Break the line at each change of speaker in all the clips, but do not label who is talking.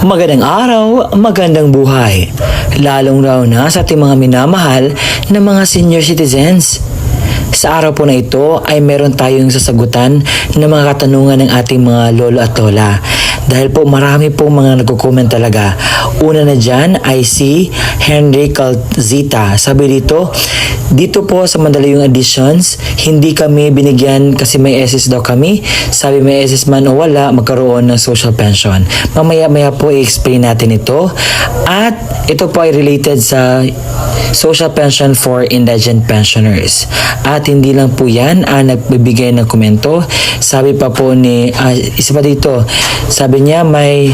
Magandang araw, magandang buhay. Lalong raw na sa ating mga minamahal na mga senior citizens. Sa araw po na ito ay meron tayong sasagutan ng mga katanungan ng ating mga lolo at lola. Dahil po marami po mga nagko-comment talaga. Una na dyan ay si Henry Calzita. Sabi dito, dito po sa Mandalayong Editions, hindi kami binigyan kasi may SS daw kami. Sabi may SS man o wala, magkaroon ng social pension. Mamaya-maya po i-explain natin ito. At ito po ay related sa social pension for indigent pensioners. At hindi lang po yan ang nagbibigay ng komento. Sabi pa po ni, ah, isa pa dito, sabi niya may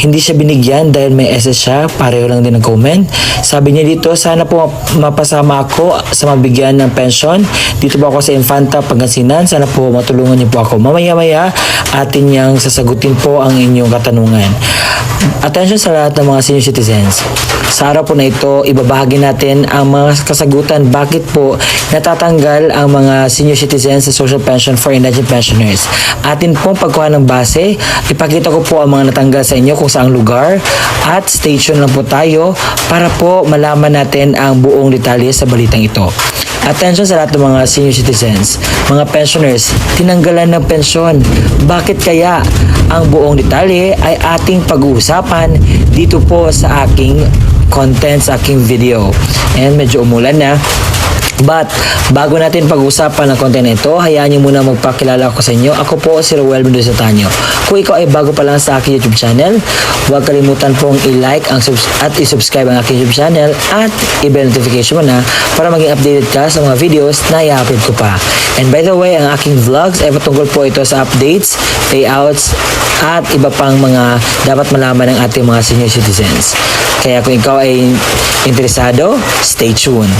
hindi siya binigyan dahil may SS siya, pareho lang din ang comment. Sabi niya dito, sana po mapasama ako sa mabigyan ng pension. Dito po ako sa Infanta, Pangasinan. Sana po matulungan niyo po ako. Mamaya-maya, atin niyang sasagutin po ang inyong katanungan. Attention sa lahat ng mga senior citizens. Sa araw po na ito, ibabahagi natin ang mga kasagutan bakit po natatanggal ang mga senior citizens sa social pension for indigent pensioners. Atin pong pagkuha ng base, ipakita ko po ang mga natanggal sa inyo kung saang lugar at station lang po tayo para po malaman natin ang buong detalye sa balitang ito. Attention sa lahat ng mga senior citizens, mga pensioners, tinanggalan ng pensyon. Bakit kaya? Ang buong detalye ay ating pag-uusapan dito po sa aking content, sa aking video. And medyo umulan na. But, bago natin pag-usapan ang content ito, hayaan niyo muna magpakilala ako sa inyo. Ako po si Roel Mendoza Tanyo. Kung ikaw ay bago pa lang sa aking YouTube channel, huwag kalimutan pong i-like ang at i-subscribe ang aking YouTube channel at i-bell notification mo na para maging updated ka sa mga videos na i-upload ko pa. And by the way, ang aking vlogs ay patungkol po ito sa updates, payouts, at iba pang mga dapat malaman ng ating mga senior citizens. Kaya kung ikaw ay interesado, stay tuned.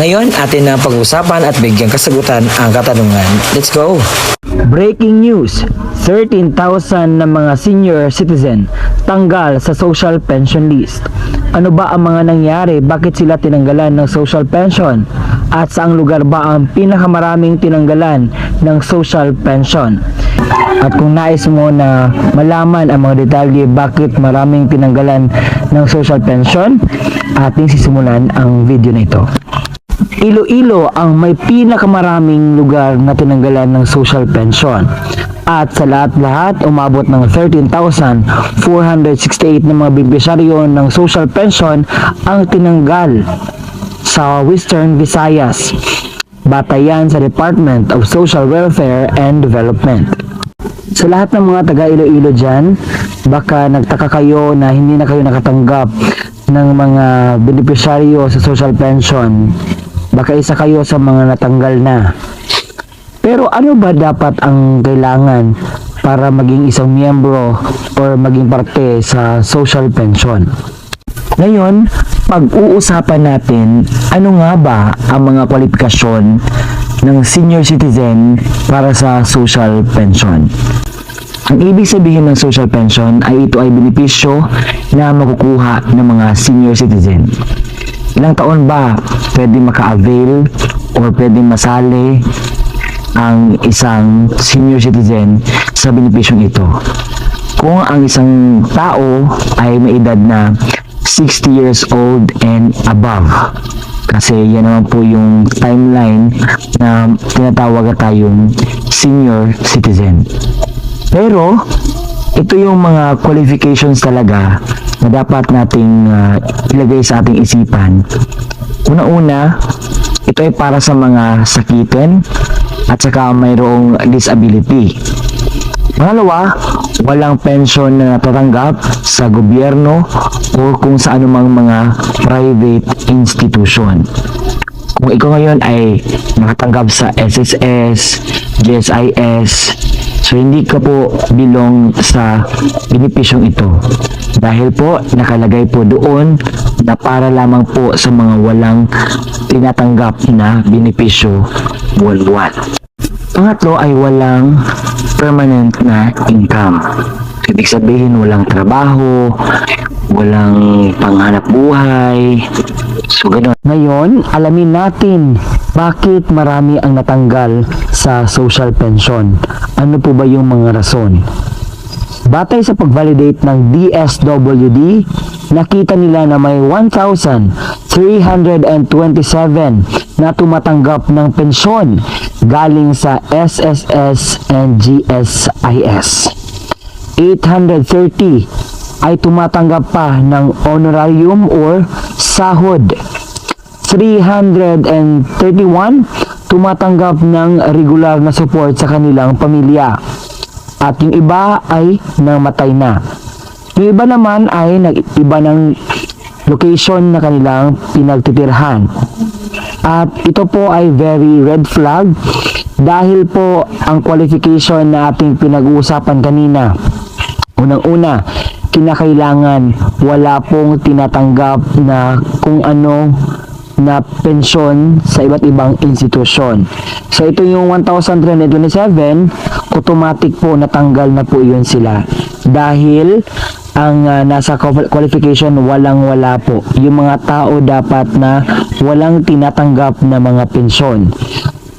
Ngayon, atin na pag-usapan at bigyan kasagutan ang katanungan. Let's go! Breaking news! 13,000 na mga senior citizen tanggal sa social pension list. Ano ba ang mga nangyari? Bakit sila tinanggalan ng social pension? At saang lugar ba ang pinakamaraming tinanggalan ng social pension? At kung nais mo na malaman ang mga detalye bakit maraming tinanggalan ng social pension, ating sisimulan ang video na ito. Iloilo ang may pinakamaraming lugar na tinanggalan ng social pension. At sa lahat-lahat, umabot ng 13,468 na mga beneficiaryo ng social pension ang tinanggal sa Western Visayas. Batayan sa Department of Social Welfare and Development. Sa lahat ng mga taga Iloilo dyan, baka nagtaka kayo na hindi na kayo nakatanggap ng mga beneficiaryo sa social pension. Baka isa kayo sa mga natanggal na. Pero ano ba dapat ang kailangan para maging isang miyembro or maging parte sa social pension? Ngayon, pag-uusapan natin ano nga ba ang mga kwalifikasyon ng senior citizen para sa social pension. Ang ibig sabihin ng social pension ay ito ay benepisyo na makukuha ng mga senior citizen. Ilang taon ba pwede maka-avail or pwede masali ang isang senior citizen sa benepisyong ito? Kung ang isang tao ay may edad na 60 years old and above. Kasi yan naman po yung timeline na tinatawag na tayong senior citizen. Pero, ito yung mga qualifications talaga na dapat nating ah, ilagay sa ating isipan. Una-una, ito ay para sa mga sakitin at saka mayroong disability. Pangalawa, walang pension na natatanggap sa gobyerno o kung sa anumang mga private institution. Kung ikaw ngayon ay nakatanggap sa SSS, GSIS, so hindi ka po bilong sa benepisyong ito. Dahil po nakalagay po doon na para lamang po sa mga walang tinatanggap na benepisyo buwan-buwan. Pangatlo ay walang permanent na income. Ibig sabihin walang trabaho, walang panghanap buhay. So ganun. Ngayon, alamin natin bakit marami ang natanggal sa social pension. Ano po ba yung mga rason?
Batay sa pag-validate ng DSWD, nakita nila na may 1,327 na tumatanggap ng pensyon galing sa SSS and GSIS. 830 ay tumatanggap pa ng honorarium or sahod. 331 tumatanggap ng regular na support sa kanilang pamilya. At yung iba ay namatay na. Yung iba naman ay nag-iba ng location na kanilang pinagtitirhan. At ito po ay very red flag dahil po ang qualification na ating pinag-uusapan kanina. Unang-una, kinakailangan wala pong tinatanggap na kung ano na pensyon sa iba't ibang institusyon. So ito yung 1,327, automatic po natanggal na po yun sila. Dahil ang ah, nasa qual- qualification walang wala po. Yung mga tao dapat na walang tinatanggap na mga pensyon.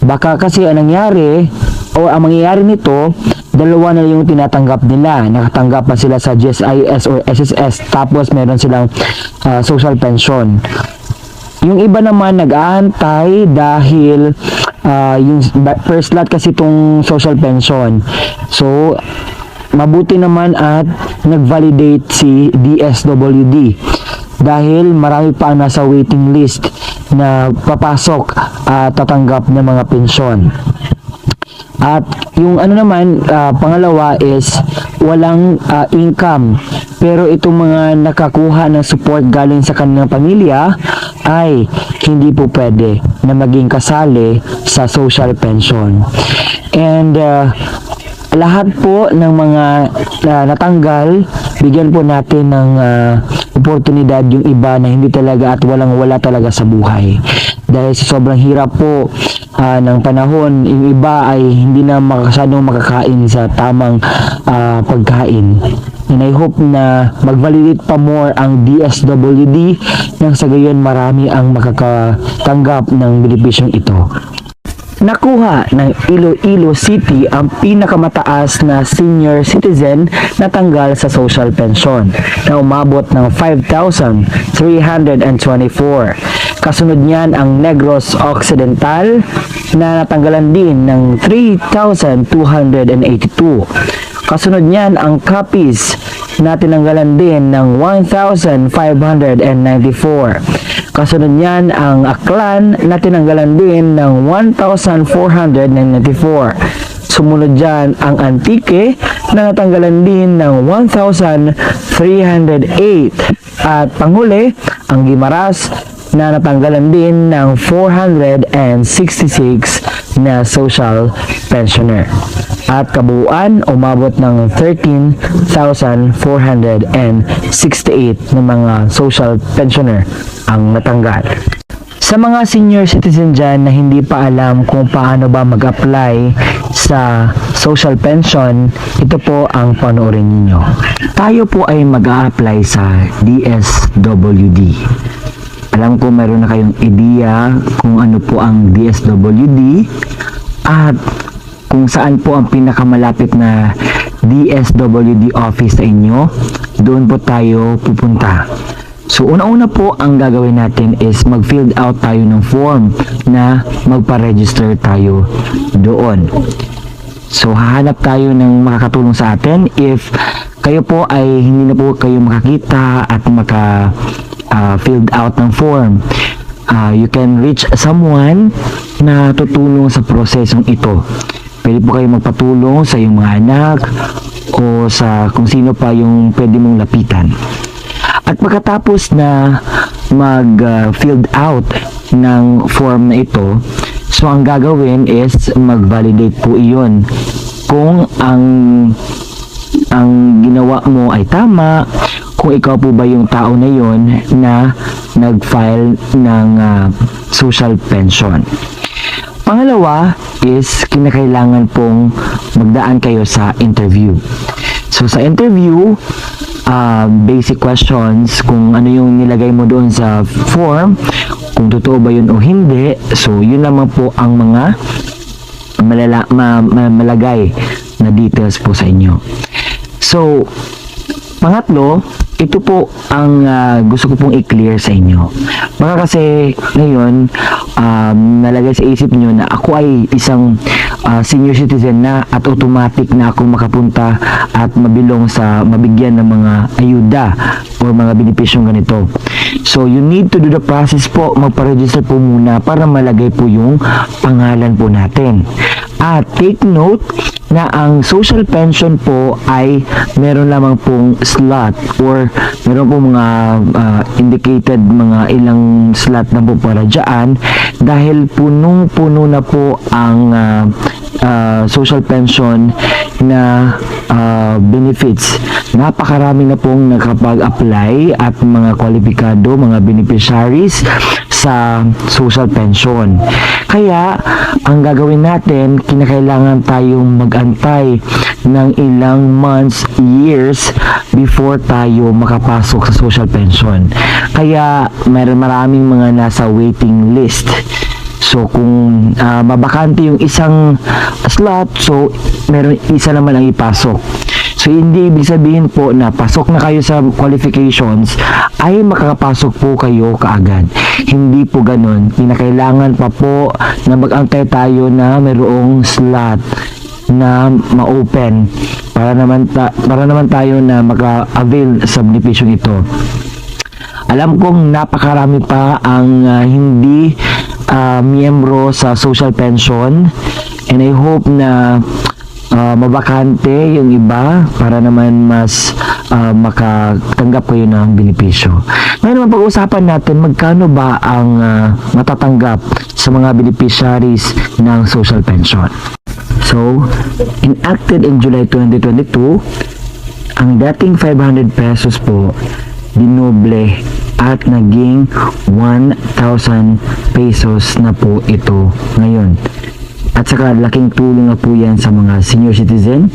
Baka kasi ang nangyari o ang mangyayari nito, dalawa na yung tinatanggap nila. Nakatanggap pa sila sa GSIS or SSS tapos meron silang ah, social pension. Yung iba naman nag-aantay dahil ah, yung first lot kasi itong social pension. So, mabuti naman at nag-validate si DSWD dahil marami pa ang nasa waiting list na papasok at tatanggap ng mga pensyon. At yung ano naman, ah, pangalawa is walang ah, income. Pero itong mga nakakuha ng support galing sa kanilang pamilya ay hindi po pwede na maging kasali sa social pension. And ah, lahat po ng mga ah, natanggal, bigyan po natin ng ah, oportunidad yung iba na hindi talaga at walang wala talaga sa buhay. Dahil sa sobrang hirap po ah, ng panahon, yung iba ay hindi na makasadong makakain sa tamang ah, pagkain. And I hope na mag-validate pa more ang DSWD nang sa gayon marami ang makakatanggap ng benepisyong ito. Nakuha ng Iloilo City ang pinakamataas na senior citizen na tanggal sa social pension na umabot ng 5,324. Kasunod niyan ang Negros Occidental na natanggalan din ng 3,282. Kasunod niyan ang Capiz na tinanggalan din ng 1,594. Kasunod niyan ang Aklan na tinanggalan din ng 1,494. Sumunod dyan ang Antique na natanggalan din ng 1,308. At panghuli, ang Gimaras na natanggalan din ng 466 na social pensioner. At kabuuan, umabot ng 13,468 na mga social pensioner ang natanggal. Sa mga senior citizen dyan na hindi pa alam kung paano ba mag-apply sa social pension, ito po ang panoorin ninyo. Tayo po ay mag apply sa DSWD. Alam ko meron na kayong ideya kung ano po ang DSWD at kung saan po ang pinakamalapit na DSWD office sa inyo, doon po tayo pupunta. So, una-una po ang gagawin natin is mag-fill out tayo ng form na magpa-register tayo doon. So, hahanap tayo ng makakatulong sa atin if kayo po ay hindi na po kayo makakita at maka ah, filled out ng form. Ah, you can reach someone na tutulong sa prosesong ito. Pwede po kayo magpatulong sa iyong mga anak o sa kung sino pa yung pwede mong lapitan. At pagkatapos na mag-filled out ng form na ito, so ang gagawin is mag-validate po iyon kung ang ang ginawa mo ay tama, kung ikaw po ba yung tao na yon na nag-file ng ah, social pension. Pangalawa is kinakailangan pong magdaan kayo sa interview. So sa interview, ah, basic questions kung ano yung nilagay mo doon sa form, kung totoo ba yun o hindi. So yun naman po ang mga malala, ma, ma- malagay na details po sa inyo. So, pangatlo, ito po ang ah, gusto ko pong i-clear sa inyo. Baka kasi ngayon, um, nalagay sa isip nyo na ako ay isang ah, senior citizen na at automatic na ako makapunta at mabilong sa mabigyan ng mga ayuda o mga benepisyong ganito. So, you need to do the process po, magpa-register po muna para malagay po yung pangalan po natin. At take note na ang social pension po ay meron lamang pong slot or meron po mga ah, indicated mga ilang slot na po para dyan dahil punong-puno na po ang ah, ah, social pension na ah, benefits. Napakarami na pong nakapag-apply at mga kwalipikado, mga beneficiaries sa social pension. Kaya, ang gagawin natin, kinakailangan tayong magantay ng ilang months, years before tayo makapasok sa social pension. Kaya, meron maraming mga nasa waiting list. So kung ah, mabakante yung isang slot, so meron isa naman ang ipasok. So hindi ibig sabihin po na pasok na kayo sa qualifications ay makakapasok po kayo kaagad. Hindi po ganun. Kinakailangan pa po na magantay tayo na mayroong slot na ma-open para naman ta- para naman tayo na maka-avail sa benepisyong ito. Alam kong napakarami pa ang ah, hindi ah, miyembro sa social pension and I hope na ah, mabakante yung iba para naman mas ah, makatanggap kayo ng benepisyo. Ngayon naman pag-uusapan natin magkano ba ang ah, matatanggap sa mga beneficiaries ng social pension. So, enacted in July 2022, ang dating 500 pesos po dinoble at naging 1,000 pesos na po ito ngayon. At saka laking tulong na po yan sa mga senior citizen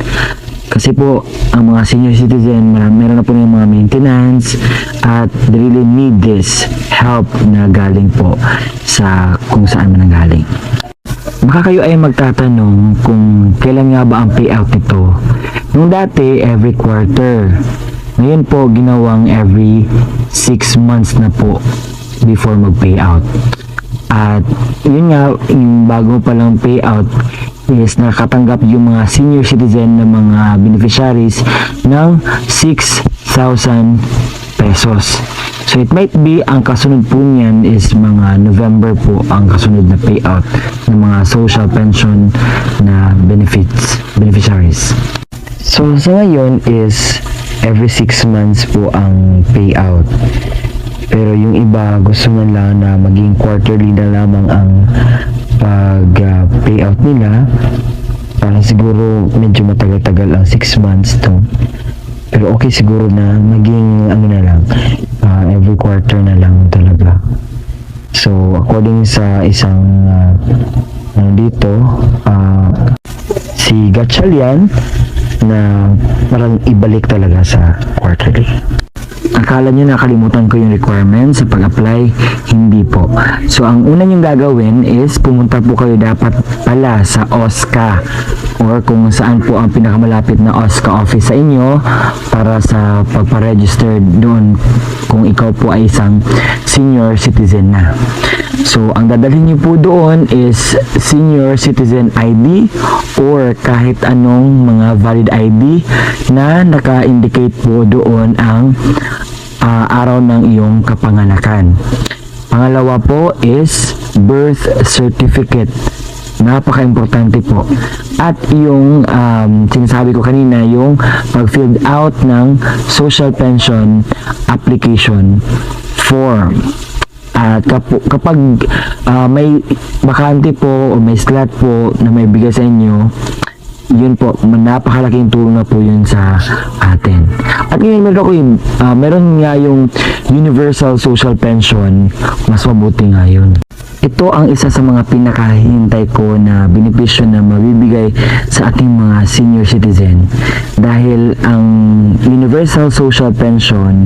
kasi po ang mga senior citizen meron na po yung mga maintenance at they really need this help na galing po sa kung saan man galing. Baka kayo ay magtatanong kung kailan nga ba ang payout nito. Nung dati, every quarter. Ngayon po, ginawang every 6 months na po before mag-payout. At yun nga, yung bago pa lang payout is nakatanggap yung mga senior citizen na mga beneficiaries ng 6,000 pesos. So it might be ang kasunod po niyan is mga November po ang kasunod na payout ng mga social pension na benefits beneficiaries. So sa ngayon is every 6 months po ang payout. Pero yung iba gusto man lang na maging quarterly na lamang ang pag ah, payout nila. Parang siguro medyo matagal-tagal ang 6 months to. Pero okay siguro na maging ano na lang ah, every quarter na lang talaga. So according sa isang uh, ano dito ah, si Gatchalian na parang ibalik talaga sa quarterly. Akala nyo nakalimutan ko yung requirements sa pag-apply? Hindi po. So, ang una nyong gagawin is pumunta po kayo dapat pala sa OSCA or kung saan po ang pinakamalapit na OSCA office sa inyo para sa pagpa-register doon kung ikaw po ay isang senior citizen na. So, ang dadalhin niyo po doon is senior citizen ID or kahit anong mga valid ID na naka-indicate po doon ang ah, araw ng iyong kapanganakan. Pangalawa po is birth certificate. Napaka-importante po. At yung um, sinasabi ko kanina, yung pag-filled out ng social pension application form. At kapo- kapag ah, may bakante po o may slot po na may bigay sa inyo, yun po, napakalaking tulong na po yun sa atin. At ngayon meron ko yung, ah, meron nga yung universal social pension, mas mabuti nga yun. Ito ang isa sa mga pinakahintay ko na benepisyo na mabibigay sa ating mga senior citizen. Dahil ang universal social pension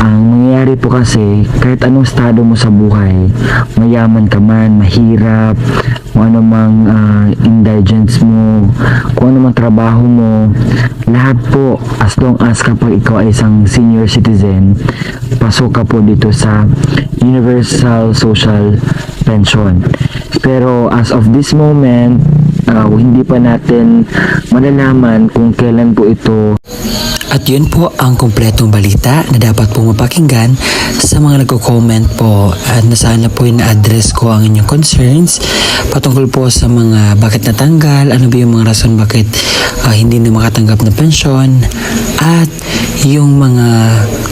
ang mangyayari po kasi kahit anong estado mo sa buhay mayaman ka man, mahirap kung ano mang ah, indigents mo kung ano mang trabaho mo lahat po as long as kapag ikaw ay isang senior citizen pasok ka po dito sa universal social pension pero as of this moment ah, hindi pa natin malalaman kung kailan po ito
At yun po ang kumpletong balita na dapat po mapakinggan sa mga nagko-comment po at na sana po na-address ko ang inyong concerns patungkol po sa mga bakit natanggal, ano ba yung mga rason bakit ah, hindi na makatanggap ng pensyon at yung mga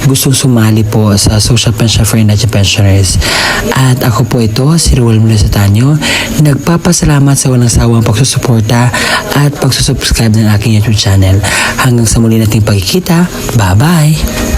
gustong sumali po sa Social Pension for Indigent Pensioners. At ako po ito, si Ruel Tanyo, nagpapasalamat sa walang sawang pagsusuporta at pagsusubscribe ng aking YouTube channel. Hanggang sa muli nating pagkikita, bye-bye!